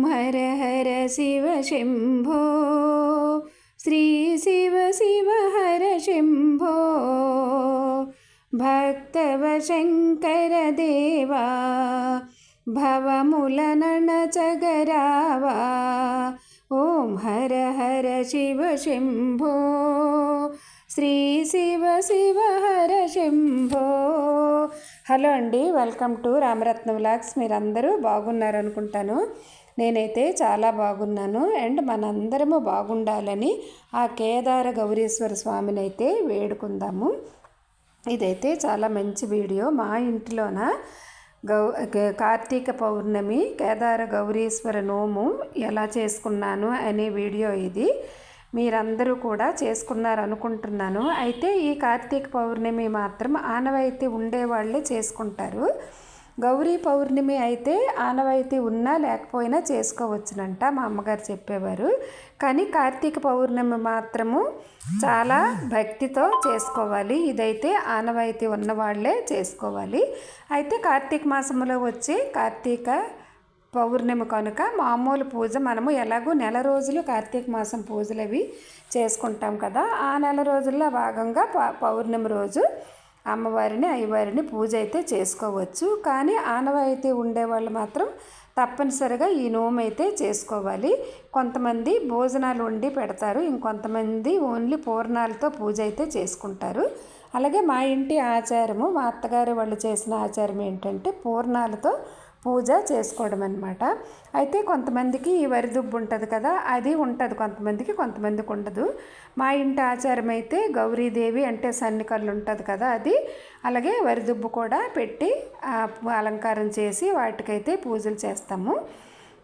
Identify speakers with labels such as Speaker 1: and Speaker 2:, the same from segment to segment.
Speaker 1: ॐ हर हर शिवशिम्भो श्रीशिवशिवहरशिम्भो भक्तवशङ्करदेवा भवमुलनचगरावा ॐ हर हर शिव शिवशंभो श्रीशिव शिवहरशिम्भो హలో అండి వెల్కమ్ టు రామరత్న వ్లాగ్స్. మీరందరూ బాగున్నారనుకుంటాను. నేనైతే చాలా బాగున్నాను. అండ్ మనందరము బాగుండాలని ఆ కేదార గౌరీశ్వర స్వామిని అయితే వేడుకుందాము. ఇదైతే చాలా మంచి వీడియో. మా ఇంటిలోన గౌ కార్తీక పౌర్ణమి కేదార గౌరీశ్వర నోము ఎలా చేసుకున్నాను అనే వీడియో ఇది. మీరందరూ కూడా చేసుకున్నారు అనుకుంటున్నాను అయితే ఈ కార్తీక పౌర్ణమి మాత్రం ఆనవాయితీ ఉండేవాళ్ళే చేసుకుంటారు. గౌరీ పౌర్ణమి అయితే ఆనవాయితీ ఉన్నా లేకపోయినా చేసుకోవచ్చునంట మా అమ్మగారు చెప్పేవారు. కానీ కార్తీక పౌర్ణమి మాత్రము చాలా భక్తితో చేసుకోవాలి. ఇదైతే ఆనవాయితీ ఉన్నవాళ్ళే చేసుకోవాలి. అయితే కార్తీక మాసంలో వచ్చే కార్తీక పౌర్ణమి కనుక మామూలు పూజ మనము ఎలాగో నెల రోజులు కార్తీక మాసం పూజలు అవి చేసుకుంటాం కదా. ఆ నెల రోజుల్లో భాగంగా పౌర్ణమి రోజు అమ్మవారిని అయ్యవారిని పూజ అయితే చేసుకోవచ్చు. కానీ ఆనవాయితీ ఉండేవాళ్ళు మాత్రం తప్పనిసరిగా ఈ నోము అయితే చేసుకోవాలి. కొంతమంది భోజనాలు వండి పెడతారు. ఇంకొంతమంది ఓన్లీ పూర్ణాలతో పూజ అయితే చేసుకుంటారు. అలాగే మా ఇంటి ఆచారము మా అత్తగారు వాళ్ళు చేసిన ఆచారం ఏంటంటే పూర్ణాలతో పూజ చేసుకోవడం అనమాట అయితే కొంతమందికి ఈ వరిదుబ్బు ఉంటుంది కదా అది ఉంటుంది కొంతమందికి కొంతమందికి ఉండదు. మా ఇంటి ఆచారం అయితే గౌరీదేవి అంటే సన్నికల్లు ఉంటుంది కదా అది. అలాగే వరిదుబ్బు కూడా పెట్టి అలంకారం చేసి వాటికైతే పూజలు చేస్తాము.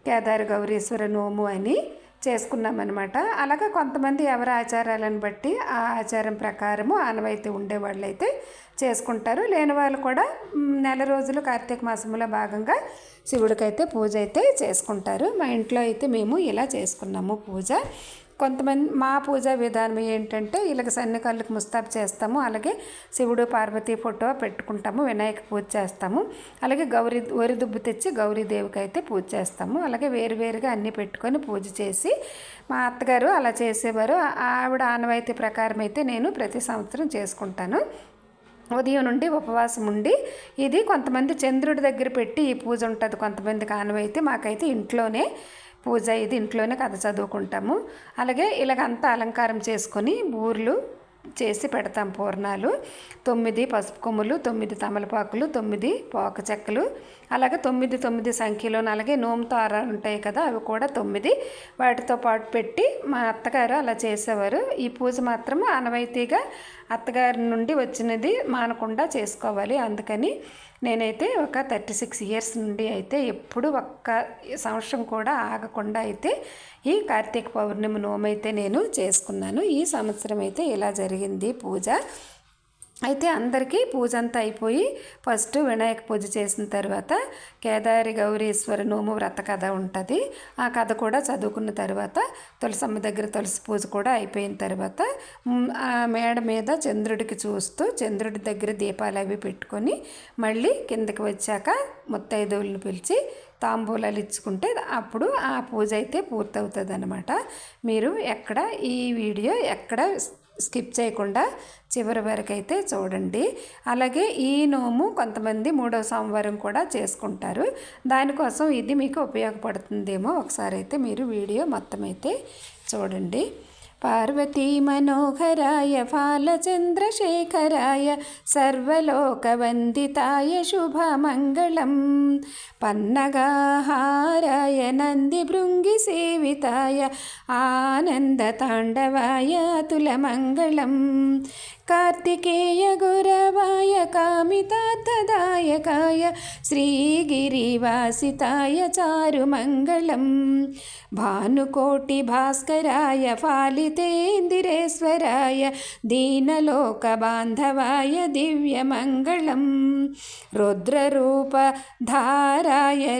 Speaker 1: కేదారి గౌరీశ్వర నోము అని. చేసుకున్నామన్నమాట. అలాగే కొంతమంది ఎవరి ఆచారాలను బట్టి ఆ ఆచారం ప్రకారము ఆనవాయితీ ఉండేవాళ్ళు అయితే చేసుకుంటారు. లేని వాళ్ళు కూడా నెల రోజులు కార్తీక మాసంలో భాగంగా శివుడికైతే పూజ అయితే చేసుకుంటారు. మా ఇంట్లో అయితే మేము ఇలా చేసుకున్నాము పూజ. కొంతమంది మా పూజా విధానం ఏంటంటే ఇలాగ సన్నికళ్ళకి ముస్తాబ్ చేస్తాము అలాగే శివుడు పార్వతి ఫోటో పెట్టుకుంటాము వినాయక పూజ చేస్తాము అలాగే గౌరీ వరిదుబ్బు తెచ్చి గౌరీదేవికి అయితే పూజ చేస్తాము అలాగే వేరువేరుగా అన్నీ పెట్టుకొని పూజ చేసి మా అత్తగారు అలా చేసేవారు. ఆవిడ ఆనవాయితీ ప్రకారం అయితే నేను ప్రతి సంవత్సరం చేసుకుంటాను. ఉదయం నుండి ఉపవాసం ఉండి ఇది కొంతమంది చంద్రుడి దగ్గర పెట్టి ఈ పూజ ఉంటుంది కొంతమందికి ఆనవైతే మాకైతే ఇంట్లోనే పూజ ఇది ఇంట్లోనే కథ చదువుకుంటాము. అలాగే ఇలాగంతా అలంకారం చేసుకొని బూర్లు చేసి పెడతాం పూర్ణాలు. తొమ్మిది పసుపు కొమ్ములు తొమ్మిది తమలపాకులు తొమ్మిది పోక చెక్కలు అలాగే తొమ్మిది తొమ్మిది సంఖ్యలో అలాగే నోముతారాలు ఉంటాయి కదా అవి కూడా తొమ్మిది. వాటితో పాటు పెట్టి మా అత్తగారు అలా చేసేవారు. ఈ పూజ మాత్రం అనవైతీగా అత్తగారి నుండి వచ్చినది మానకుండా చేసుకోవాలి. అందుకని నేనైతే ఒక థర్టీ సిక్స్ ఇయర్స్ నుండి అయితే ఎప్పుడు ఒక్క సంవత్సరం కూడా ఆగకుండా అయితే ఈ కార్తీక పౌర్ణమి నోమైతే నేను చేసుకున్నాను. ఈ సంవత్సరం అయితే ఇలా జరిగింది పూజ. అయితే అందరికీ పూజ అంతా అయిపోయి ఫస్ట్ వినాయక పూజ చేసిన తర్వాత కేదారి గౌరీశ్వర నోము వ్రత కథ ఉంటుంది. ఆ కథ కూడా చదువుకున్న తర్వాత తులసమ్మ దగ్గర తులసి పూజ కూడా అయిపోయిన తర్వాత ఆ మేడ మీద చంద్రుడికి చూస్తూ చంద్రుడి దగ్గర దీపాలు అవి పెట్టుకొని మళ్ళీ కిందకి వచ్చాక ముత్తైదువులను పిలిచి తాంబూలాలు ఇచ్చుకుంటే అప్పుడు ఆ పూజ అయితే పూర్తవుతుంది అనమాట మీరు ఎక్కడ ఈ వీడియో ఎక్కడ స్కిప్ చేయకుండా చివరి వరకు అయితే చూడండి. అలాగే ఈ నోము కొంతమంది మూడవ సోమవారం కూడా చేసుకుంటారు. దానికోసం ఇది మీకు ఉపయోగపడుతుందేమో ఒకసారి అయితే మీరు వీడియో మొత్తం అయితే చూడండి. പാർവതി മനോഹരായ ഫാലചന്ദ്രശേഖരായ സർവലോകവന്ദിതായ ശുഭമംഗളം. പന്നഗാഹാരായ നന്ദി ഭൃംഗി സേവിതായ ആനന്ദ താണ്ഡവായ തുലമംഗളം. കാർത്തികേയ ഗുരവായ കാമിതാത്തദായകായ ശ്രീഗിരിവാസിതായ ചാരുമംഗളം. ഭാനുകോട്ടി ഭാസ്കരായ ഫാലി फालितेन्दिरेश्वराय दीनलोकबान्धवाय दिव्यमङ्गलम् रुद्ररूपधाराय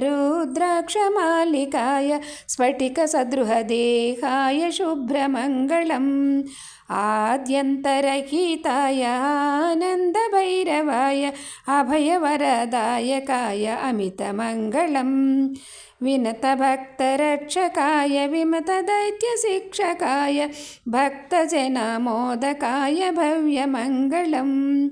Speaker 1: रुद्राक्षमालिकाय स्फटिकसदृहदेहाय शुभ्रमङ्गलम् आद्यन्तरहिताय आनन्दभैरवाय अभयवरदायकाय अमितमङ्गलम् विनतभक्तरक्षकाय विमतदैत्यशिक्षकाय भक्तजनमोदकाय भव्यमङ्गलम्।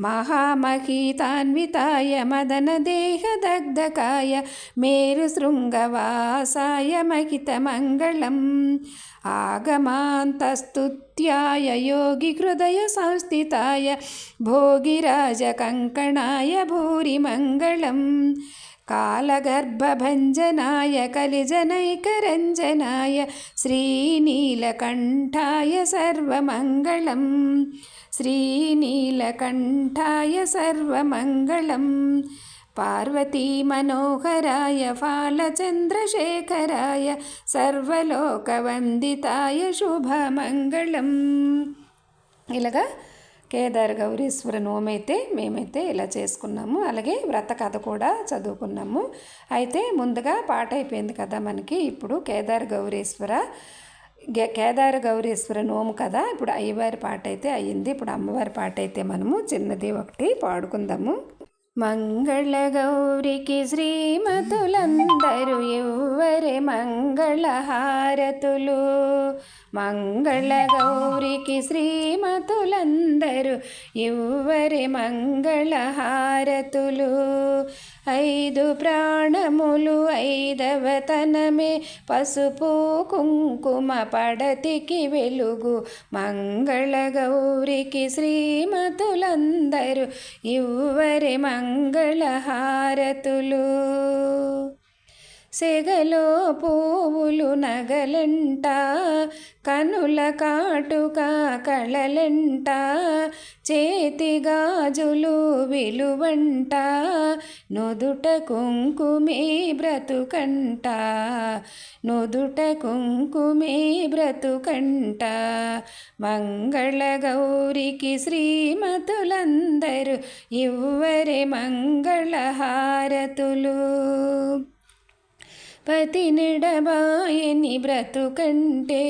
Speaker 1: महामहीतान्विताय मदनदेहदग्धकाय मेरुशृङ्गवासाय महितमङ्गलम्। आगमान्तस्तुत्याय योगिहृदयसंस्थिताय भोगिराजकङ्कणाय भूरिमङ्गलम् कालगर्भभञ्जनाय कलिजनैकरञ्जनाय श्रीनीलकण्ठाय सर्वमङ्गलं श्रीनीलकण्ठाय सर्वमङ्गलं पार्वतीमनोहराय फालचन्द्रशेखराय सर्वलोकवन्दिताय शुभमङ्गलम् इलग కేదార్ గౌరీశ్వర నోమైతే అయితే మేమైతే ఇలా చేసుకున్నాము. అలాగే వ్రత కథ కూడా చదువుకున్నాము. అయితే ముందుగా పాట అయిపోయింది కదా మనకి. ఇప్పుడు కేదార్ గౌరీశ్వర కేదార గౌరీశ్వర నోము కదా. ఇప్పుడు అయ్యవారి పాట అయితే అయ్యింది. ఇప్పుడు అమ్మవారి పాట అయితే మనము చిన్నది ఒకటి పాడుకుందాము. మంగళ గౌరికి శ్రీమతులందరూ ఎవ్వరి మంగళహారతులు? మంగళగౌరికి శ్రీమతులందరూ ఇవ్వరి మంగళహారతులు. ఐదు ప్రాణములు ఐదవతనమే పసుపు కుంకుమ పడతికి వెలుగు. మంగళగౌరికి శ్రీమతులందరూ ఇవ్వరి మంగళహారతులు. సెగలో పువ్వులు నగలెంట కనుల కాటుక కళలంట చేతి గాజులు విలువంట నుదుట కుంకుమే బ్రతుకంట నుదుట కుంకుమే బ్రతుకంట. మంగళగౌరికి శ్రీమతులందరూ ఇవ్వరే మంగళహారతులు. పతి నిడబాయని బ్రతుకంటే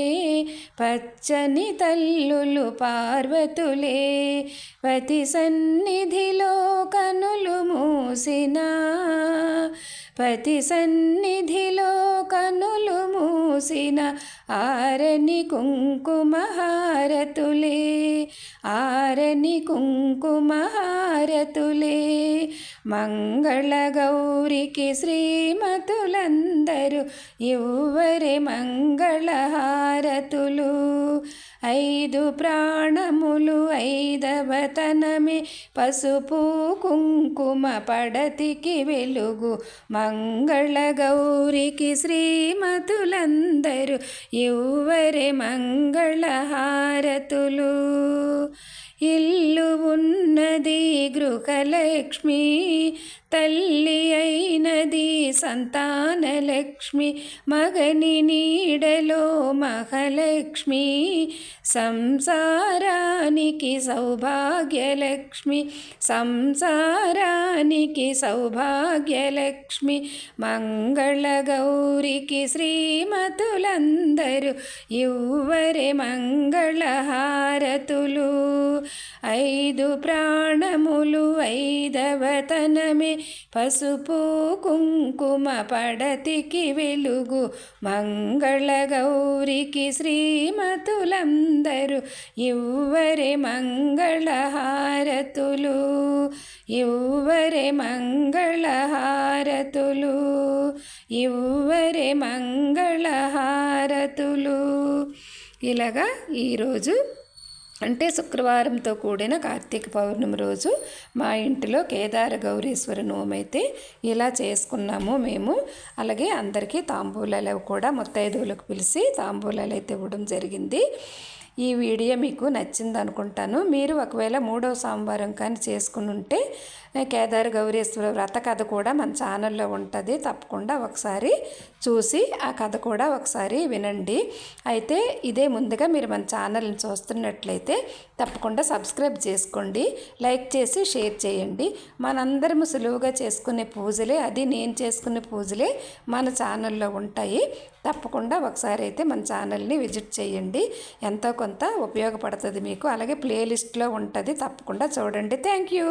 Speaker 1: పచ్చని తల్లులు పార్వతులే. పతి సన్నిధిలో కనులు మూసినా పతి సన్నిధిలో కనులు మూసిన ఆరని కుంకుమహారతులే ఆరని కుంకుమహారతులే మంగళగౌరికి శ్రీమతులందరూ ఇవ్వరి మంగళహారతులు. ఐదు ప్రాణములు ఐదవతనమే పసుపు కుంకుమ పడతికి వెలుగు. మంగళగౌరికి శ్రీమతులందరూ ఇవ్వరి మంగళహారతులు. ఇల్లు ఉన్నది గృహలక్ష్మి తల్లి అయినది సంతానలక్ష్మి మగని నీడలో మహలక్ష్మి సంసారానికి సౌభాగ్యలక్ష్మి సంసారానికి సౌభాగ్యలక్ష్మి మంగళగౌరికి శ్రీమతులందరూ ఇవ్వరే మంగళహారతులు. ఐదు ప్రాణములు ఐదవతనమే పసుపు కుంకుమ పడతికి వెలుగు. మంగళగౌరికి శ్రీమతులందరూ ఇవ్వరి మంగళహారతులు. ఇవ్వరి మంగళహారతులు. ఇవ్వరి మంగళహారతులు. ఇలాగా ఈరోజు అంటే శుక్రవారంతో కూడిన కార్తీక పౌర్ణమి రోజు మా ఇంటిలో కేదార గౌరీశ్వర నోమైతే ఇలా చేసుకున్నాము మేము. అలాగే అందరికీ తాంబూలాలు కూడా ముత్తైదువులకు పిలిచి తాంబూలాలు అయితే ఇవ్వడం జరిగింది. ఈ వీడియో మీకు నచ్చింది అనుకుంటాను మీరు ఒకవేళ మూడవ సోమవారం కానీ చేసుకుని ఉంటే కేదార్ గౌరీశ్వర వ్రత కథ కూడా మన ఛానల్లో ఉంటుంది. తప్పకుండా ఒకసారి చూసి ఆ కథ కూడా ఒకసారి వినండి. అయితే ఇదే ముందుగా మీరు మన ఛానల్ని చూస్తున్నట్లయితే తప్పకుండా సబ్స్క్రైబ్ చేసుకోండి. లైక్ చేసి షేర్ చేయండి. మనందరము సులువుగా చేసుకునే పూజలే అది నేను చేసుకునే పూజలే మన ఛానల్లో ఉంటాయి. తప్పకుండా ఒకసారి అయితే మన ఛానల్ని విజిట్ చేయండి. ఎంతో కొంత ఉపయోగపడుతుంది మీకు. అలాగే ప్లేలిస్ట్లో ఉంటుంది. తప్పకుండా చూడండి. Thank you.